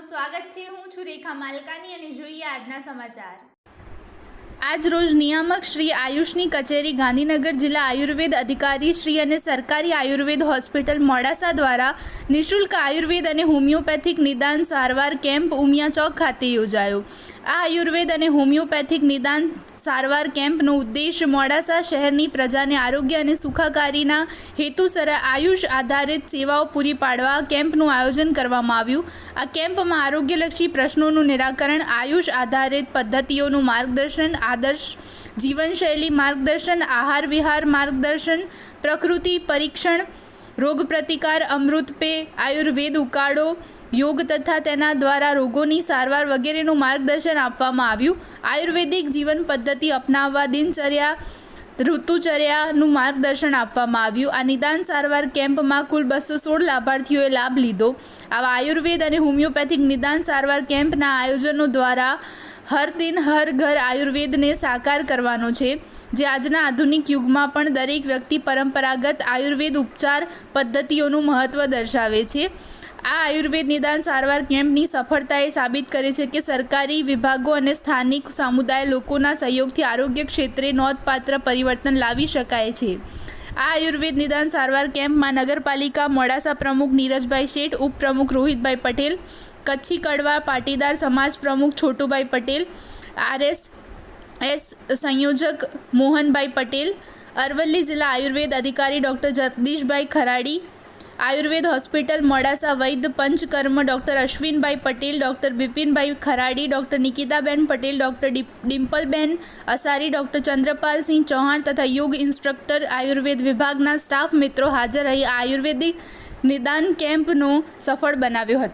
રેખા માલકાની અને જોઈએ આજના સમાચાર. આજ રોજ નિયામક શ્રી આયુષની કચેરી ગાંધીનગર જિલ્લા આયુર્વેદ અધિકારી શ્રી અને સરકારી આયુર્વેદ હોસ્પિટલ મોડાસા દ્વારા નિઃશુલ્ક આયુર્વેદ અને હોમિયોપેથિક નિદાન સારવાર કેમ્પ ઉમિયા ચોક ખાતે યોજાયો. આ આયુર્વેદ અને હોમિયોપેથિક નિદાન સારવાર કેમ્પનો ઉદ્દેશ મોડાસા શહેરની પ્રજાને આરોગ્ય અને સુખાકારીના હેતુસર આયુષ આધારિત સેવાઓ પૂરી પાડવા કેમ્પનું આયોજન કરવામાં આવ્યું. આ કેમ્પમાં આરોગ્યલક્ષી પ્રશ્નોનું નિરાકરણ, આયુષ આધારિત પદ્ધતિઓનું માર્ગદર્શન, આદર્શ જીવનશૈલી માર્ગદર્શન, આહાર વિહાર માર્ગદર્શન, પ્રકૃતિ પરીક્ષણ રોગ પ્રતિકાર અમૃત આયુર્વેદ ઉકાળો યોગ તથા તેના દ્વારા રોગોની સારવાર વગેરેનું માર્ગદર્શન આપવામાં આવ્યું. આયુર્વેદિક જીવન પદ્ધતિ અપનાવવા દિનચર્યા, ઋતુચર્યાનું માર્ગદર્શન આપવામાં આવ્યું. આ નિદાન સારવાર કેમ્પમાં કુલ બસો સોળ લાભાર્થીઓએ લાભ લીધો. આવા આયુર્વેદ અને હોમિયોપેથિક નિદાન સારવાર કેમ્પના આયોજનો દ્વારા હર દિન હર ઘર આયુર્વેદને સાકાર કરવાનો છે. જે આજના આધુનિક યુગમાં પણ દરેક વ્યક્તિ પરંપરાગત આયુર્વેદ ઉપચાર પદ્ધતિઓનું મહત્ત્વ દર્શાવે છે. આ આયુર્વેદ નિદાન સારવાર કેમ્પની સફળતાએ સાબિત કરી છે કે સરકારી વિભાગો અને સ્થાનિક સમુદાય લોકોના સહયોગથી આરોગ્ય ક્ષેત્રે નોંધપાત્ર પરિવર્તન લાવી શકાય છે. આ આયુર્વેદ નિદાન સારવાર કેમ્પમાં નગરપાલિકા મોડાસા પ્રમુખ નીરજભાઈ શેઠ, ઉપપ્રમુખ રોહિતભાઈ પટેલ, કચ્છી કડવા પાટીદાર સમાજ પ્રમુખ છોટુભાઈ પટેલ, આરએસ એસ સંયોજક મોહનભાઈ પટેલ, અરવલ્લી જિલ્લા આયુર્વેદ અધિકારી ડૉક્ટર જગદીશભાઈ ખરાડી આયુર્વેદ હોસ્પિટલ મોડાસા વૈદ્ય Panchakarma doctor Ashwinbhai Patel, doctor Bipinbhai Kharadi, doctor Nikitaben Patel, doctor Dimpalben Asari, doctor Chandrapalsinh Chauhan તથા યોગ ઇન્સ્ટ્રક્ટર આયુર્વેદ વિભાગના સ્ટાફ મિત્રો હાજર રહી આયુર્વેદિક નિદાન કેમ્પનો સફળ બનાવ્યો હતો.